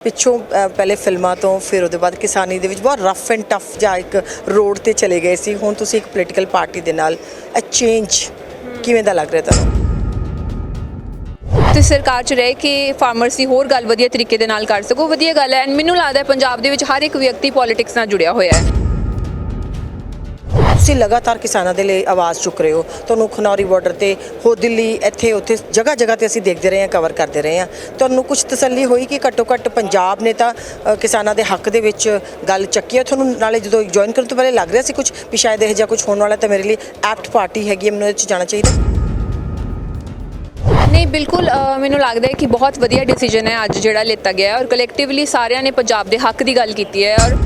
ਪਿੱਛੋਂ ਪਹਿਲੇ ਫਿਲਮਾਂ ਤੋਂ, ਫਿਰ ਉਹਦੇ ਬਾਅਦ ਕਿਸਾਨੀ ਦੇ ਵਿੱਚ ਬਹੁਤ ਰਫ ਐਂਡ ਟਫ ਜਾਂ ਇੱਕ ਰੋਡ ਤੇ ਚਲੇ ਗਏ ਸੀ। ਹੁਣ ਤੁਸੀਂ ਇੱਕ ਪੋਲੀਟੀਕਲ ਪਾਰਟੀ ਦੇ ਨਾਲ ਅ ਚੇਂਜ ਕਿਵੇਂ ਦਾ ਲੱਗ ਰਿਹਾ ਤੁਹਾਨੂੰ? ਤੇ ਸਰਕਾਰ ਚ ਰਹਿ ਕੇ ਫਾਰਮਰਸ ਦੀ ਹੋਰ ਗੱਲ ਵਧੀਆ ਤਰੀਕੇ ਦੇ ਨਾਲ ਕਰ ਸਕੋ। ਵਧੀਆ ਗੱਲ ਹੈ। ਐਂਡ ਮੈਨੂੰ ਲੱਗਦਾ ਪੰਜਾਬ ਦੇ ਵਿੱਚ ਹਰ ਇੱਕ ਵਿਅਕਤੀ ਪੋਲਿਟਿਕਸ ਨਾਲ ਜੁੜਿਆ ਹੋਇਆ ਹੈ। ਤੁਸੀਂ ਲਗਾਤਾਰ ਕਿਸਾਨਾਂ ਦੇ ਲਈ ਆਵਾਜ਼ ਚੁੱਕ ਰਹੇ ਹੋ। ਤੁਹਾਨੂੰ ਖਨੌਰੀ ਬਾਰਡਰ ਤੇ ਹੋ ਦਿੱਲੀ, ਇੱਥੇ, ਉੱਥੇ ਜਗ੍ਹਾ ਜਗ੍ਹਾ ਤੇ ਅਸੀਂ ਦੇਖਦੇ ਰਹੇ ਹਾਂ ਕਵਰ ਕਰਦੇ ਰਹੇ ਹਾਂ। ਤੁਹਾਨੂੰ ਕੁਝ ਤਸੱਲੀ ਹੋਈ ਕਿ ਘੱਟੋ ਘੱਟ ਪੰਜਾਬ ਨੇ ਤਾਂ ਕਿਸਾਨਾਂ ਦੇ ਹੱਕ ਦੇ ਵਿੱਚ ਗੱਲ ਚੱਕੀ ਹੈ? ਤੁਹਾਨੂੰ ਨਾਲੇ ਜਦੋਂ ਜੁਆਇਨ ਕਰਨ ਤੋਂ ਪਹਿਲੇ ਲੱਗ ਰਿਹਾ ਸੀ ਕੁਝ ਵੀ ਸ਼ਾਇਦ ਇਹ ਜਿਹਾ ਕੁਝ ਹੋਣ ਵਾਲਾ ਤਾਂ ਮੇਰੇ ਲਈ ਐਪਟ ਪਾਰਟੀ ਹੈਗੀ ਹੈ, ਮੈਨੂੰ ਇਹਦੇ 'ਚ ਜਾਣਾ ਚਾਹੀਦਾ। ਨਹੀਂ, ਬਿਲਕੁਲ ਮੈਨੂੰ ਲੱਗਦਾ ਹੈ ਕਿ ਬਹੁਤ ਵਧੀਆ ਡਿਸੀਜਨ ਹੈ ਅੱਜ ਜਿਹੜਾ ਲਿੱਤਾ ਗਿਆ ਹੈ ਔਰ ਕਲੈਕਟਿਵਲੀ ਸਾਰਿਆਂ ਨੇ ਪੰਜਾਬ ਦੇ ਹੱਕ ਦੀ ਗੱਲ ਕੀਤੀ ਹੈ ਔਰ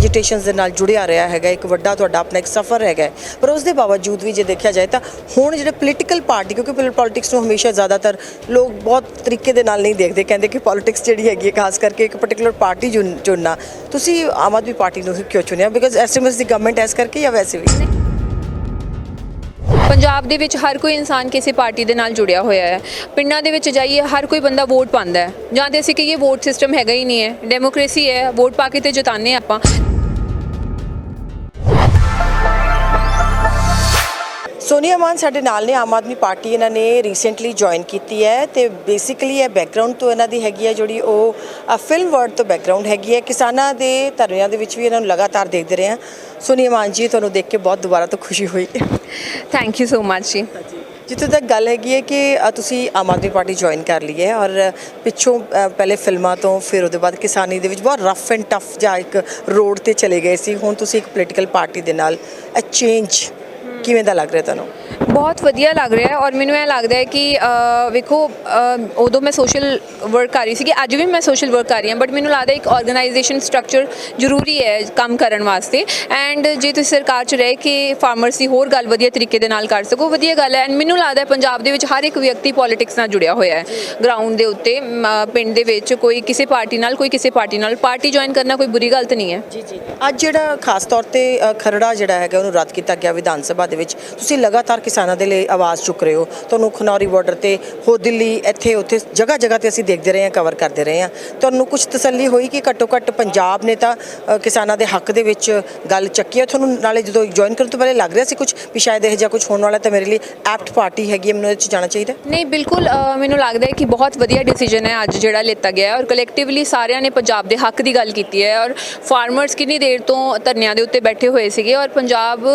ਐਜੀਟੇਸ਼ਨਸ ਦੇ ਨਾਲ ਜੁੜਿਆ ਰਿਹਾ ਹੈਗਾ, ਇੱਕ ਵੱਡਾ ਤੁਹਾਡਾ ਆਪਣਾ ਇੱਕ ਸਫ਼ਰ ਹੈਗਾ ਪਰ ਉਸ ਦੇ ਬਾਵਜੂਦ ਵੀ ਜੇ ਦੇਖਿਆ ਜਾਏ ਤਾਂ ਹੁਣ ਜਿਹੜੇ ਪੋਲੀਟੀਕਲ ਪਾਰਟੀ ਕਿਉਂਕਿ ਪੋਲੀਟਿਕਸ ਨੂੰ ਹਮੇਸ਼ਾ ਜ਼ਿਆਦਾਤਰ ਲੋਕ ਬਹੁਤ ਤਰੀਕੇ ਦੇ ਨਾਲ ਨਹੀਂ ਦੇਖਦੇ, ਕਹਿੰਦੇ ਕਿ ਪੋਲੀਟਿਕਸ ਜਿਹੜੀ ਹੈਗੀ ਹੈ, ਖਾਸ ਕਰਕੇ ਇੱਕ ਪਾਰਟਿਕੂਲਰ ਪਾਰਟੀ ਚੁਣਨਾ। ਤੁਸੀਂ ਆਮ ਆਦਮੀ ਪਾਰਟੀ ਨੂੰ ਕਿਉਂ ਚੁਣਿਆ? ਬਿਕਾਜ਼ ਐਸਐਮਐਸ ਦੀ ਗਵਰਨਮੈਂਟ ਐਸ ਕਰਕੇ ਜਾਂ ਵੈਸੇ ਵੀ? ਪੰਜਾਬ ਦੇ ਵਿੱਚ ਹਰ ਕੋਈ ਇਨਸਾਨ ਕਿਸੇ ਪਾਰਟੀ ਦੇ ਨਾਲ ਜੁੜਿਆ ਹੋਇਆ ਹੈ। ਪਿੰਡਾਂ ਦੇ ਵਿੱਚ ਜਾਈਏ, ਹਰ ਕੋਈ ਬੰਦਾ ਵੋਟ ਪਾਉਂਦਾ ਹੈ। ਜਾਂ ਤੇ ਅਸੀਂ ਕਹੀਏ ਵੋਟ ਸਿਸਟਮ ਹੈਗਾ ਹੀ ਨਹੀਂ ਹੈ। ਡੈਮੋਕ੍ਰੇਸੀ ਹੈ, ਵੋਟ ਪਾ ਕੇ ਤੇ ਜਿਤਾਉਂਦੇ ਹਾਂ ਆਪਾਂ। ਸੋਨੀਆ ਮਾਨ ਸਾਡੇ ਨਾਲ ਨੇ ਆਮ ਆਦਮੀ ਪਾਰਟੀ ਇਹਨਾਂ ਨੇ ਰੀਸੈਂਟਲੀ ਜੁਆਇਨ ਕੀਤੀ ਹੈ ਤੇ ਬੇਸਿਕਲੀ ਇਹ ਬੈਕਗ੍ਰਾਉਂਡ ਤੋਂ ਇਹਨਾਂ ਦੀ ਹੈਗੀ ਹੈ ਜਿਹੜੀ ਉਹ ਫਿਲਮ ਵਰਡ ਤੋਂ ਬੈਕਗ੍ਰਾਉਂਡ ਹੈਗੀ ਹੈ। ਕਿਸਾਨਾਂ ਦੇ ਧਰਨਿਆਂ ਦੇ ਵਿੱਚ ਵੀ ਇਹਨਾਂ ਨੂੰ ਲਗਾਤਾਰ ਦੇਖਦੇ ਰਹੇ ਹਾਂ। ਸੋਨੀਆ ਮਾਨ ਜੀ ਤੁਹਾਨੂੰ ਦੇਖ ਕੇ ਬਹੁਤ ਦੁਬਾਰਾ ਤੋਂ ਖੁਸ਼ੀ ਹੋਈ। ਥੈਂਕ ਯੂ ਸੋ ਮਚ ਜੀ। ਜਿੱਥੇ ਤੱਕ ਗੱਲ ਹੈਗੀ ਹੈ ਕਿ ਤੁਸੀਂ ਆਮ ਆਦਮੀ ਪਾਰਟੀ ਜੁਆਇਨ ਕਰ ਲਈ ਹੈ ਔਰ ਪਿੱਛੋਂ ਪਹਿਲੇ ਫਿਲਮਾਂ ਤੋਂ ਫਿਰ ਉਹਦੇ ਬਾਅਦ ਕਿਸਾਨੀ ਦੇ ਵਿੱਚ ਬਹੁਤ ਰਫ ਐਂਡ ਟਫ ਜਾਂ ਇੱਕ ਰੋਡ ਤੇ ਚਲੇ ਗਏ ਸੀ। ਹੁਣ ਤੁਸੀਂ ਇੱਕ ਪੋਲੀਟੀਕਲ ਪਾਰਟੀ ਦੇ ਨਾਲ ਅ ਚੇਂਜ ਕਿਵੇਂ ਦਾ ਲੱਗ ਰਿਹਾ ਤੁਹਾਨੂੰ? ਬਹੁਤ ਵਧੀਆ ਲੱਗ ਰਿਹਾ ਔਰ ਮੈਨੂੰ ਇਹ ਲੱਗਦਾ ਹੈ ਕਿ ਵੇਖੋ ਉਦੋਂ ਮੈਂ ਸੋਸ਼ਲ ਵਰਕ ਕਰ ਰਹੀ ਸੀ ਕਿ ਅੱਜ ਵੀ ਮੈਂ ਸੋਸ਼ਲ ਵਰਕ ਕਰ ਰਹੀ ਹਾਂ ਬਟ ਮੈਨੂੰ ਲੱਗਦਾ ਇੱਕ ਆਰਗੇਨਾਈਜੇਸ਼ਨ ਸਟਰਕਚਰ ਜ਼ਰੂਰੀ ਹੈ ਕੰਮ ਕਰਨ ਵਾਸਤੇ। ਐਂਡ ਜੇ ਤੁਸੀਂ ਸਰਕਾਰ 'ਚ ਰਹਿ ਕੇ ਫਾਰਮਰਸ ਦੀ ਹੋਰ ਗੱਲ ਵਧੀਆ ਤਰੀਕੇ ਦੇ ਨਾਲ ਕਰ ਸਕੋ, ਵਧੀਆ ਗੱਲ ਹੈ। ਐਂਡ ਮੈਨੂੰ ਲੱਗਦਾ ਪੰਜਾਬ ਦੇ ਵਿੱਚ ਹਰ ਇੱਕ ਵਿਅਕਤੀ ਪੋਲਿਟਿਕਸ ਨਾਲ ਜੁੜਿਆ ਹੋਇਆ ਹੈ। ਗਰਾਊਂਡ ਦੇ ਉੱਤੇ ਪਿੰਡ ਦੇ ਵਿੱਚ ਕੋਈ ਕਿਸੇ ਪਾਰਟੀ ਨਾਲ, ਕੋਈ ਕਿਸੇ ਪਾਰਟੀ ਨਾਲ ਪਾਰਟੀ ਜੁਆਇਨ ਕਰਨਾ ਕੋਈ ਬੁਰੀ ਗੱਲ ਤਾਂ ਨਹੀਂ ਹੈ। ਜੀ ਜੀ। ਅੱਜ ਜਿਹੜਾ ਖਾਸ ਤੌਰ ਤੇ ਖਰੜਾ ਜਿਹੜਾ ਹੈਗਾ, ਉਹਨੂੰ ਰੱਦ ਕੀਤਾ ਗਿਆ ਵਿਧਾਨ ਸਭਾ ਦੇ ਵਿੱਚ, ਤੁਸੀਂ ਲਗਾਤਾਰ ਕਿਸਾਨਾਂ ਕਿਸਾਨਾਂ ਦੇ ਲਈ ਆਵਾਜ਼ ਚੁੱਕ ਰਹੇ ਹੋ। ਤੁਹਾਨੂੰ ਖਨੌਰੀ ਬਾਰਡਰ ਤੇ ਹੋ ਦਿੱਲੀ, ਇੱਥੇ, ਉੱਥੇ ਜਗ੍ਹਾ ਜਗ੍ਹਾ ਤੇ ਅਸੀਂ ਦੇਖਦੇ ਰਹੇ ਹਾਂ ਕਵਰ ਕਰਦੇ ਰਹੇ ਹਾਂ। ਤੁਹਾਨੂੰ ਕੁਝ ਤਸੱਲੀ ਹੋਈ ਕਿ ਘੱਟੋ ਘੱਟ ਪੰਜਾਬ ਨੇ ਤਾਂ ਕਿਸਾਨਾਂ ਦੇ ਹੱਕ ਦੇ ਵਿੱਚ ਗੱਲ ਚੱਕੀ ਹੈ? ਤੁਹਾਨੂੰ ਨਾਲੇ ਜਦੋਂ ਜੁਆਇਨ ਕਰਨ ਤੋਂ ਪਹਿਲੇ ਲੱਗ ਰਿਹਾ ਸੀ ਕੁਝ ਵੀ ਸ਼ਾਇਦ ਇਹ ਜਿਹਾ ਕੁਝ ਹੋਣ ਵਾਲਾ ਤਾਂ ਮੇਰੇ ਲਈ ਐਪਟ ਪਾਰਟੀ ਹੈਗੀ ਹੈ, ਮੈਨੂੰ ਇਹਦੇ 'ਚ ਜਾਣਾ ਚਾਹੀਦਾ ਨਹੀਂ, ਬਿਲਕੁਲ ਮੈਨੂੰ ਲੱਗਦਾ ਹੈ ਕਿ ਬਹੁਤ ਵਧੀਆ ਡਿਸੀਜਨ ਹੈ ਅੱਜ ਜਿਹੜਾ ਲਿੱਤਾ ਗਿਆ ਔਰ ਕਲੈਕਟਿਵਲੀ ਸਾਰਿਆਂ ਨੇ ਪੰਜਾਬ ਦੇ ਹੱਕ ਦੀ ਗੱਲ ਕੀਤੀ ਹੈ ਔਰ ਫਾਰਮਰਸ ਕਿੰਨੀ ਦੇਰ ਤੋਂ ਧਰਨਿਆਂ ਦੇ ਉੱਤੇ ਬੈਠੇ ਹੋਏ ਸੀਗੇ ਔਰ ਪੰਜਾਬ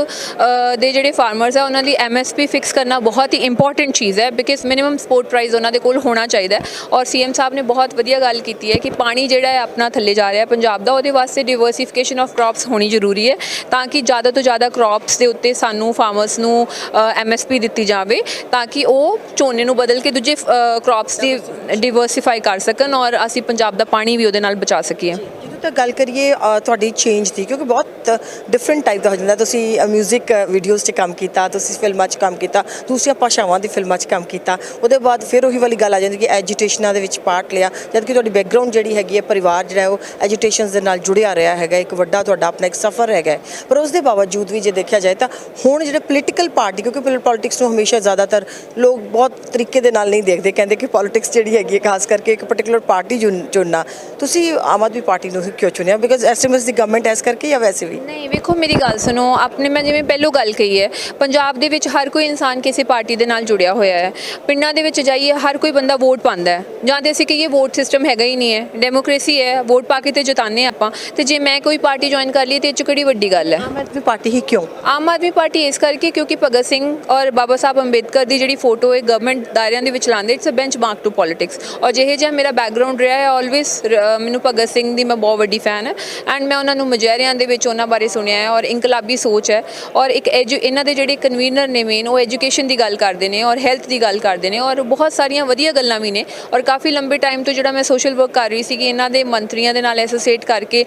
ਦੇ ਜਿਹੜੇ ਫਾਰਮਰਸ ਆ ਉਹਨਾਂ ਦੀ ਐਮਐਸਪੀ ਫਿਕਸ ਕਰਨਾ ਬਹੁਤ ਹੀ ਇੰਪੋਰਟੈਂਟ ਚੀਜ਼ ਹੈ ਬਿਕਾਜ਼ ਮਿਨੀਮਮ ਸਪੋਰਟ ਪ੍ਰਾਈਸ ਉਹਨਾਂ ਦੇ ਕੋਲ ਹੋਣਾ ਚਾਹੀਦਾ ਹੈ। ਔਰ ਸੀਐਮ ਸਾਹਿਬ ਨੇ ਬਹੁਤ ਵਧੀਆ ਗੱਲ ਕੀਤੀ ਹੈ ਕਿ ਪਾਣੀ ਜਿਹੜਾ ਹੈ ਆਪਣਾ ਥੱਲੇ ਜਾ ਰਿਹਾ ਪੰਜਾਬ ਦਾ ਉਹਦੇ ਵਾਸਤੇ ਡਿਵਰਸਿਫਿਕੇਸ਼ਨ ਆਫ ਕ੍ਰੌਪਸ ਹੋਣੀ ਜ਼ਰੂਰੀ ਹੈ, ਤਾਂ ਕਿ ਜ਼ਿਆਦਾ ਤੋਂ ਜ਼ਿਆਦਾ ਕ੍ਰੌਪਸ ਦੇ ਉੱਤੇ ਸਾਨੂੰ ਫਾਰਮਰਸ ਨੂੰ ਐਮਐਸਪੀ ਦਿੱਤੀ ਜਾਵੇ, ਤਾਂ ਕਿ ਉਹ ਝੋਨੇ ਨੂੰ ਬਦਲ ਕੇ ਦੂਜੇ ਕ੍ਰੌਪਸ ਦੀ ਡਿਵਰਸਿਫਾਈ ਕਰ ਸਕਣ ਔਰ ਅਸੀਂ ਪੰਜਾਬ ਦਾ ਪਾਣੀ ਵੀ ਉਹਦੇ ਨਾਲ ਬਚਾ ਸਕੀਏ। ਜਦੋਂ ਗੱਲ ਕਰੀਏ ਤੁਹਾਡੀ ਚੇਂਜ ਦੀ, ਕਿਉਂਕਿ ਬਹੁਤ ਡਿਫਰੈਂਟ ਟਾਈਪ ਦਾ ਹੋ ਜਾਂਦਾ। ਤੁਸੀਂ 뮤직 ਵੀਡੀਓਜ਼ 'ਚ ਕੰਮ ਕੀਤਾ, ਤੁਸੀਂ ਫਿਲਮਾਂ 'ਚ ਕੰਮ ਕੀਤਾ ਦੂਸਰੀਆਂ ਭਾਸ਼ਾਵਾਂ ਦੀ ਫਿਲਮਾਂ 'ਚ ਕੰਮ ਕੀਤਾ। ਉਹਦੇ ਬਾਅਦ ਫਿਰ ਉਹੀ ਵਾਲੀ ਗੱਲ ਆ ਜਾਂਦੀ ਕਿ ਐਜੀਟੇਸ਼ਨਾਂ ਦੇ ਵਿੱਚ ਪਾਰਟ ਲਿਆ। ਜਦਕਿ ਤੁਹਾਡੀ ਬੈਕਗ੍ਰਾਉਂਡ ਜਿਹੜੀ ਹੈਗੀ ਹੈ, ਪਰਿਵਾਰ ਜਿਹੜਾ ਉਹ ਐਜੀਟੇਸ਼ਨਸ ਦੇ ਨਾਲ ਜੁੜਿਆ ਰਿਹਾ ਹੈਗਾ। ਇੱਕ ਵੱਡਾ ਤੁਹਾਡਾ ਆਪਣਾ ਇੱਕ ਸਫ਼ਰ ਹੈਗਾ ਪਰ ਉਸ ਦੇ ਬਾਵਜੂਦ ਵੀ ਜੇ ਦੇਖਿਆ ਜਾਏ ਤਾਂ ਹੁਣ ਜਿਹੜੇ ਪੋਲੀਟੀਕਲ ਪਾਰਟੀ ਕਿਉਂਕਿ ਪੋਲੀਟਿਕਸ ਨੂੰ ਹਮੇਸ਼ਾ ਜ਼ਿਆਦਾਤਰ ਲੋਕ ਬਹੁਤ ਤਰੀਕੇ ਦੇ ਨਾਲ ਨਹੀਂ ਦੇਖਦੇ। ਕਹਿੰਦੇ ਕਿ ਪੋਲੀਟਿਕਸ ਜਿਹੜੀ ਹੈਗੀ ਹੈ, ਖਾਸ ਕਰਕੇ ਇੱਕ ਪਾਰਟਿਕੂਲਰ ਪਾਰਟੀ ਚੁਣਨਾ। ਤੁਸੀਂ ਆਮ ਆਦਮੀ ਪਾਰਟੀ ਨੂੰ ਹੀ ਕਿਉਂ ਚੁਣਿਆ? ਬਿਕਾਜ਼ ਐਸਐਮਐਸ ਦੀ ਗਵਰਨਮੈਂਟ ਐਸ ਕਰਕੇ ਜਾਂ ਵੈਸੇ ਵੀ? ਨਹੀਂ ਵੇਖੋ ਮੇਰੀ ਗੱਲ ਸੁਣੋ। ਆਪਣੇ ਮੈਂ ਜਿਵੇਂ ਪਹਿਲੋਂ ਗੱਲ ਕਹੀ ਹੈ ਪੰਜਾਬ ਦੇ ਵਿੱਚ ਹਰ ਕੋਈ ਇਨਸਾਨ ਕਿਸੇ ਪਾਰਟੀ ਦੇ ਨਾਲ ਜੁੜਿਆ ਹੋਇਆ ਹੈ। ਪਿੰਡਾਂ ਦੇ ਵਿੱਚ ਜਾਈਏ ਹਰ ਕੋਈ ਬੰਦਾ ਵੋਟ ਪਾਉਂਦਾ ਹੈ। ਜਾਂ ਤੇ ਅਸੀਂ ਕਹੀਏ ਵੋਟ ਸਿਸਟਮ ਹੈਗਾ ਹੀ ਨਹੀਂ ਹੈ। ਡੈਮੋਕ੍ਰੇਸੀ ਹੈ ਵੋਟ ਪਾ ਕੇ ਤੇ ਹਾਂ ਆਪਾਂ। ਤੇ ਜੇ ਮੈਂ ਕੋਈ ਪਾਰਟੀ ਜੁਆਇਨ ਕਰ ਲਈ ਤੇ ਇਹ 'ਚ ਕਿਹੜੀ ਵੱਡੀ ਗੱਲ ਹੈ? ਆਮ ਆਦਮੀ ਪਾਰਟੀ ਹੀ ਕਿਉਂ? ਆਮ ਆਦਮੀ ਪਾਰਟੀ ਇਸ ਕਰਕੇ ਕਿਉਂਕਿ ਭਗਤ ਸਿੰਘ ਔਰ ਬਾਬਾ ਸਾਹਿਬ ਅੰਬੇਦਕਰ ਦੀ ਜਿਹੜੀ ਫੋਟੋ ਹੈ ਗਵਰਨਮੈਂਟ ਦਾਇਰਿਆਂ ਦੇ ਵਿੱਚ ਲਾਉਂਦੇ it's a benchmark to politics ਔਰ ਜਿਹੇ ਜਿਹਾ ਮੇਰਾ ਬੈਕਗ੍ਰਾਉਂਡ ਰਿਹਾ ਹੈ ਆਲਵੇਸ ਮੈਨੂੰ ਭਗਤ ਸਿੰਘ ਦੀ ਮੈਂ ਬਹੁਤ ਵੱਡੀ ਫੈਨ ਹੈ। ਐਂਡ ਮੈਂ ਉਹਨਾਂ ਨੂੰ ਮੁਜ਼ਾਹਰਿਆਂ ਦੇ ਵਿੱਚ ਉਹਨਾਂ ਬਾਰੇ ਸੁਣਿਆ ਹੈ ਔਰ ਇਨਕਲਾਬੀ ਸੋਚ ਹੈ ਔਰ ਇੱਕ ਐਜੂ ਇਹਨਾਂ ਦੇ ਜਿਹੜੇ ਕਨਵੀਨਰ ਨੇ ਮੇਨ ਉਹ ਐਜੂਕੇਸ਼ਨ ਦੀ ਗੱਲ ਕਰਦੇ ਨੇ ਔਰ ਹੈਲਥ ਦੀ ਗੱਲ ਕਰਦੇ ਨੇ ਔਰ ਬਹੁਤ ਸਾਰੀਆਂ ਵਧੀਆ ਗੱਲਾਂ ਵੀ ਨੇ ਔਰ ਕਾਫੀ ਲੰਬੇ ਟਾਈਮ ਤੋਂ ਜਿਹੜਾ ਮੈਂ ਸੋਸ਼ਲ ਵਰਕ ਕਰ ਰਹੀ ਸੀ ਕਿ ਇਹਨਾਂ ਦੇ ਮੰਤਰੀਆਂ ਦੇ ਨਾਲ ਐਸੋਸੀਏਟ ਕਰਕੇ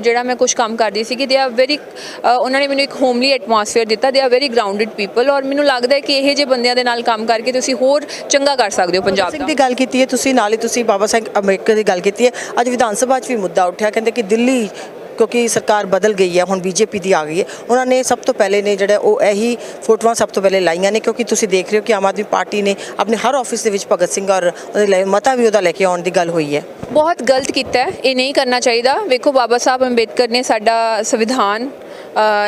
ਜਿਹੜਾ ਮੈਂ ਕੁਝ ਕੰਮ ਕਰਦੀ ਸੀ ਕਿ ਦੇ ਆਰ ਵੈਰੀ ਉਹਨਾਂ ਨੇ ਮੈਨੂੰ ਇੱਕ ਹੋਮਲੀ ਐਟਮੋਸਫੇਅਰ ਦਿੱਤਾ। They are very grounded people ਔਰ ਮੈਨੂੰ ਲੱਗਦਾ ਹੈ ਕਿ ਇਹੋ ਜਿਹੇ ਬੰਦਿਆਂ ਦੇ ਨਾਲ ਕੰਮ ਕਰਕੇ ਤੁਸੀਂ ਹੋਰ ਚੰਗਾ ਕਰ ਸਕਦੇ ਹੋ ਪੰਜਾਬ ਦੀ ਗੱਲ ਕੀਤੀ ਹੈ ਤੁਸੀਂ ਨਾਲ ਹੀ ਤੁਸੀਂ ਬਾਬਾ ਸਾਹਿਬ ਅੰਬੇਡਕਰ ਦੀ ਗੱਲ ਕੀਤੀ ਹੈ। ਅੱਜ ਵਿਧਾਨ ਸਭਾ 'ਚ ਵੀ ਮੁੱਦਾ ਉੱਠਿਆ, ਕਹਿੰਦੇ ਕਿ ਦਿੱਲੀ ਕਿਉਂਕਿ ਸਰਕਾਰ ਬਦਲ ਗਈ ਹੈ, ਹੁਣ ਬੀਜੇਪੀ ਦੀ ਆ ਗਈ ਹੈ। ਉਹਨਾਂ ਨੇ ਸਭ ਤੋਂ ਪਹਿਲੇ ਨੇ ਜਿਹੜਾ ਉਹ ਇਹੀ ਫੋਟੋਆਂ ਸਭ ਤੋਂ ਪਹਿਲੇ ਲਾਈਆਂ ਨੇ, ਕਿਉਂਕਿ ਤੁਸੀਂ ਦੇਖ ਰਹੇ ਹੋ ਕਿ ਆਮ ਆਦਮੀ ਪਾਰਟੀ ਨੇ ਆਪਣੇ ਹਰ ਆਫਿਸ ਦੇ ਵਿੱਚ ਭਗਤ ਸਿੰਘ ਔਰ ਉਹਦੇ ਲਈ ਮਤਾ ਵੀ ਉਹਦਾ ਲੈ ਕੇ ਆਉਣ ਦੀ ਗੱਲ ਹੋਈ ਹੈ। ਬਹੁਤ ਗਲਤ ਕੀਤਾ ਹੈ, ਇਹ ਨਹੀਂ ਕਰਨਾ ਚਾਹੀਦਾ। ਵੇਖੋ ਬਾਬਾ ਸਾਹਿਬ ਅੰਬੇਦਕਰ ਨੇ ਸਾਡਾ ਸੰਵਿਧਾਨ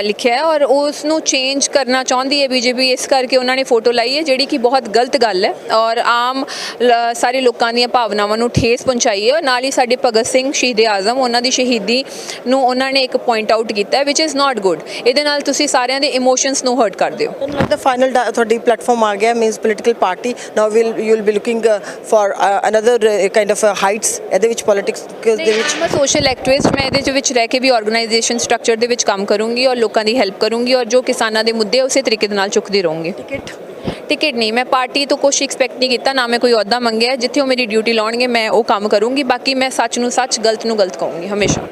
ਲਿਖਿਆ ਹੈ ਔਰ ਉਸ ਨੂੰ ਚੇਂਜ ਕਰਨਾ ਚਾਹੁੰਦੀ ਹੈ ਬੀਜੇਪੀ ਇਸ ਕਰਕੇ ਉਹਨਾਂ ਨੇ ਫੋਟੋ ਲਾਈ ਹੈ ਜਿਹੜੀ ਕਿ ਬਹੁਤ ਗਲਤ ਗੱਲ ਹੈ ਔਰ ਆਮ ਸਾਰੇ ਲੋਕਾਂ ਦੀਆਂ ਭਾਵਨਾਵਾਂ ਨੂੰ ਠੇਸ ਪਹੁੰਚਾਈ ਹੈ ਔਰ ਨਾਲ ਹੀ ਸਾਡੇ ਭਗਤ ਸਿੰਘ ਸ਼ਹੀਦ ਆਜ਼ਮ ਉਹਨਾਂ ਦੀ ਸ਼ਹੀਦੀ ਨੂੰ ਉਹਨਾਂ ਨੇ ਇੱਕ ਪੁਆਇੰਟ ਆਊਟ ਕੀਤਾ ਵਿਚ ਇਜ਼ ਨਾਟ ਗੁੱਡ ਇਹਦੇ ਨਾਲ ਤੁਸੀਂ ਸਾਰਿਆਂ ਦੇ ਇਮੋਸ਼ਨਸ ਨੂੰ ਹਰਟ ਕਰਦੇ ਹੋ। ਤੁਹਾਨੂੰ ਲੱਗਦਾ ਫਾਈਨਲ ਤੁਹਾਡੀ ਪਲੇਟਫਾਰਮ ਆ ਗਿਆ means political party now will you will be looking for another kind of heights ਇਹਦੇ ਵਿੱਚ ਪੋਲਿਟਿਕਸ ਦੇ ਵਿੱਚ ਮੈਂ ਸੋਸ਼ਲ ਐਕਟਿਵਿਸਟ ਮੈਂ ਇਹਦੇ ਵਿੱਚ ਰਹਿ ਕੇ ਵੀ ਆਰਗੇਨਾਈਜੇਸ਼ਨ ਸਟਰਕਚਰ ਦੇ ਵਿੱਚ ਕੰਮ ਕਰੂੰਗੀ। ਔਰ ਲੋਕਾਂ ਦੀ ਹੈਲਪ ਕਰੂੰਗੀ ਔਰ ਜੋ ਕਿਸਾਨਾਂ ਦੇ ਮੁੱਦੇ ਉਸੇ ਤਰੀਕੇ ਦੇ ਨਾਲ ਚੁੱਕਦੀ ਰਹੂੰਗੀ। ਟਿਕਟ ਟਿਕਟ ਨਹੀਂ ਮੈਂ ਪਾਰਟੀ ਤੋਂ ਕੁਝ ਐਕਸਪੈਕਟ ਨਹੀਂ ਕੀਤਾ ਨਾ ਮੈਂ ਕੋਈ ਅਹੁਦਾ ਮੰਗਿਆ। ਜਿੱਥੇ ਉਹ ਮੇਰੀ ਡਿਊਟੀ ਲਾਉਣਗੇ ਮੈਂ ਉਹ ਕੰਮ ਕਰੂੰਗੀ। ਬਾਕੀ ਮੈਂ ਸੱਚ ਨੂੰ ਸੱਚ ਗਲਤ ਨੂੰ ਗਲਤ ਕਹੂੰਗੀ ਹਮੇਸ਼ਾ।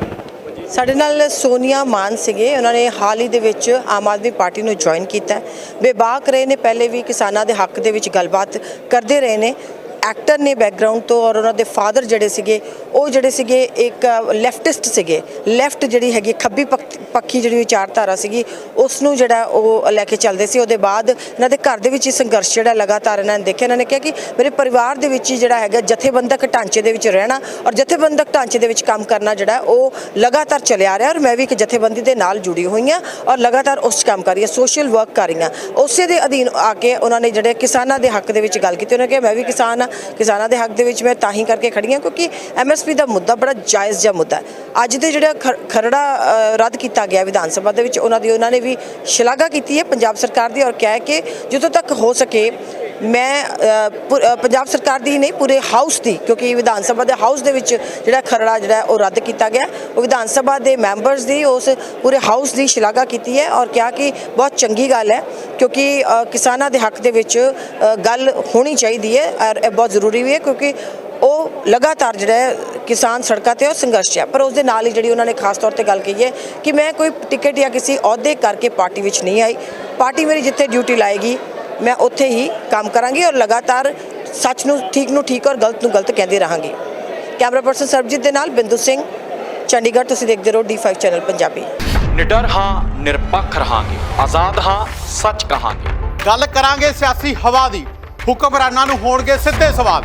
ਸਾਡੇ ਨਾਲ ਸੋਨੀਆ ਮਾਨ ਸੀਗੇ। ਉਹਨਾਂ ਨੇ ਹਾਲ ਹੀ ਦੇ ਵਿੱਚ ਆਮ ਆਦਮੀ ਪਾਰਟੀ ਨੂੰ ਜੁਆਇਨ ਕੀਤਾ। ਬੇਬਾਕ ਰਹੇ ਨੇ ਪਹਿਲੇ ਵੀ ਕਿਸਾਨਾਂ ਦੇ ਹੱਕ ਦੇ ਵਿੱਚ ਗੱਲਬਾਤ ਕਰਦੇ ਰਹੇ ਨੇ। ਐਕਟਰ ਨੇ ਬੈਕਗ੍ਰਾਉਂਡ ਤੋਂ ਔਰ ਉਹਨਾਂ ਦੇ ਫਾਦਰ ਜਿਹੜੇ ਸੀਗੇ ਉਹ ਜਿਹੜੇ ਸੀਗੇ ਇੱਕ ਲੈਫਟਿਸਟ ਸੀਗੇ। ਲੈਫਟ ਜਿਹੜੀ ਹੈਗੀ ਖੱਬੀ ਪੱਖ- ਪੱਖੀ ਜਿਹੜੀ ਵਿਚਾਰਧਾਰਾ ਸੀਗੀ ਉਸ ਨੂੰ ਜਿਹੜਾ ਉਹ ਲੈ ਕੇ ਚੱਲਦੇ ਸੀ। ਉਹਦੇ ਬਾਅਦ ਇਹਨਾਂ ਦੇ ਘਰ ਦੇ ਵਿੱਚ ਹੀ ਸੰਘਰਸ਼ ਜਿਹੜਾ ਲਗਾਤਾਰ ਇਹਨਾਂ ਨੇ ਦੇਖਿਆ। ਇਹਨਾਂ ਨੇ ਕਿਹਾ ਕਿ ਮੇਰੇ ਪਰਿਵਾਰ ਦੇ ਵਿੱਚ ਹੀ ਜਿਹੜਾ ਹੈਗਾ ਜਥੇਬੰਦਕ ਢਾਂਚੇ ਦੇ ਵਿੱਚ ਰਹਿਣਾ ਔਰ ਜਥੇਬੰਦਕ ਢਾਂਚੇ ਦੇ ਵਿੱਚ ਕੰਮ ਕਰਨਾ ਜਿਹੜਾ, ਉਹ ਲਗਾਤਾਰ ਚੱਲਿਆ ਆ ਰਿਹਾ ਔਰ ਮੈਂ ਵੀ ਇੱਕ ਜਥੇਬੰਦੀ ਦੇ ਨਾਲ ਜੁੜੀ ਹੋਈ ਹਾਂ ਔਰ ਲਗਾਤਾਰ ਉਸ 'ਚ ਕੰਮ ਕਰ ਰਹੀ ਹਾਂ, ਸੋਸ਼ਲ ਵਰਕ ਕਰ ਰਹੀ ਹਾਂ। ਉਸੇ ਦੇ ਅਧੀਨ ਆ ਕੇ ਉਹਨਾਂ ਨੇ ਜਿਹੜੇ ਕਿਸਾਨਾਂ ਦੇ ਹੱਕ ਦੇ ਵਿੱਚ ਗੱਲ ਕੀਤੀ। ਉਹਨਾਂ ਨੇ ਕਿਹਾ, ਮੈਂ ਵੀ ਕਿਸਾਨ ਹਾਂ। ਕਿਸਾਨਾਂ ਦੇ ਹੱਕ ਦੇ ਵਿੱਚ ਮੈਂ ਤਾਂ ਹੀ ਕਰਕੇ ਖੜੀ ਹਾਂ ਕਿਉਂਕਿ ਐਮਐਸਪੀ ਦਾ ਮੁੱਦਾ ਬੜਾ ਜਾਇਜ਼ ਜਿਹਾ ਮੁੱਦਾ ਅੱਜ ਦੇ ਜਿਹੜਾ ਖ- ਖਰੜਾ ਰੱਦ ਕੀਤਾ ਗਿਆ ਵਿਧਾਨ ਸਭਾ ਦੇ ਵਿੱਚ, ਉਹਨਾਂ ਦੀ, ਉਹਨਾਂ ਨੇ ਵੀ ਸ਼ਲਾਘਾ ਕੀਤੀ ਹੈ ਪੰਜਾਬ ਸਰਕਾਰ ਦੀ ਔਰ ਕਿਹਾ ਹੈ ਕਿ ਜਦੋਂ ਤੱਕ ਹੋ ਸਕੇ, ਮੈਂ ਪੰਜਾਬ ਸਰਕਾਰ ਦੀ ਨਹੀਂ, ਪੂਰੇ ਹਾਊਸ ਦੀ, ਕਿਉਂਕਿ ਵਿਧਾਨ ਸਭਾ ਦੇ ਹਾਊਸ ਦੇ ਵਿੱਚ ਜਿਹੜਾ ਖਰੜਾ ਜਿਹੜਾ ਉਹ ਰੱਦ ਕੀਤਾ ਗਿਆ। ਉਹ ਵਿਧਾਨ ਸਭਾ ਦੇ ਮੈਂਬਰਸ ਦੀ, ਉਸ ਪੂਰੇ ਹਾਊਸ ਦੀ ਸ਼ਲਾਘਾ ਕੀਤੀ ਹੈ ਔਰ ਕਿਹਾ ਕਿ ਬਹੁਤ ਚੰਗੀ ਗੱਲ ਹੈ, ਕਿਉਂਕਿ ਕਿਸਾਨਾਂ ਦੇ ਹੱਕ ਦੇ ਵਿੱਚ ਗੱਲ ਹੋਣੀ ਚਾਹੀਦੀ ਹੈ ਔਰ ਇਹ ਬਹੁਤ ਜ਼ਰੂਰੀ ਵੀ ਹੈ, ਕਿਉਂਕਿ ਉਹ ਲਗਾਤਾਰ ਜਿਹੜਾ ਕਿਸਾਨ ਸੜਕਾਂ ਤੇ ਉਹ ਸੰਘਰਸ਼ ਹੈ ਪਰ ਉਸ ਦੇ ਨਾਲ ਹੀ ਜਿਹੜੀ ਉਹਨਾਂ ਨੇ ਖਾਸ ਤੌਰ ਤੇ ਗੱਲ ਕਹੀ ਹੈ ਕਿ ਮੈਂ ਕੋਈ ਟਿਕਟ ਜਾਂ ਕਿਸੇ ਅਹੁਦੇ ਕਰਕੇ ਪਾਰਟੀ ਵਿੱਚ ਨਹੀਂ ਆਈ। ਪਾਰਟੀ ਮੇਰੀ ਜਿੱਥੇ ਡਿਊਟੀ ਲਾਏਗੀ ਮੈਂ ਉੱਥੇ ਹੀ ਕੰਮ ਕਰਾਂਗੀ ਔਰ ਲਗਾਤਾਰ ਸੱਚ ਨੂੰ ਠੀਕ ਨੂੰ ਠੀਕ ਔਰ ਗਲਤ ਨੂੰ ਗਲਤ ਕਹਿੰਦੇ ਰਹਾਂਗੀ। ਕੈਮਰਾ ਪਰਸਨ ਸਰਬਜੀਤ ਦੇ ਨਾਲ ਬਿੰਦੂ ਸਿੰਘ ਚੰਡੀਗੜ੍ਹ ਤੁਸੀਂ ਦੇਖਦੇ ਰਹੋ D5 ਚੈਨਲ ਪੰਜਾਬੀ। ਨਿਡਰ ਹਾਂ ਨਿਰਪੱਖ ਰਹਾਂਗੇ। ਆਜ਼ਾਦ ਹਾਂ ਸੱਚ ਕਹਾਂਗੇ। ਗੱਲ ਕਰਾਂਗੇ ਸਿਆਸੀ ਹਵਾ ਦੀ। ਹੁਕਮਰਾਨਾਂ ਨੂੰ ਹੋਣਗੇ ਸਿੱਧੇ ਸਵਾਲ।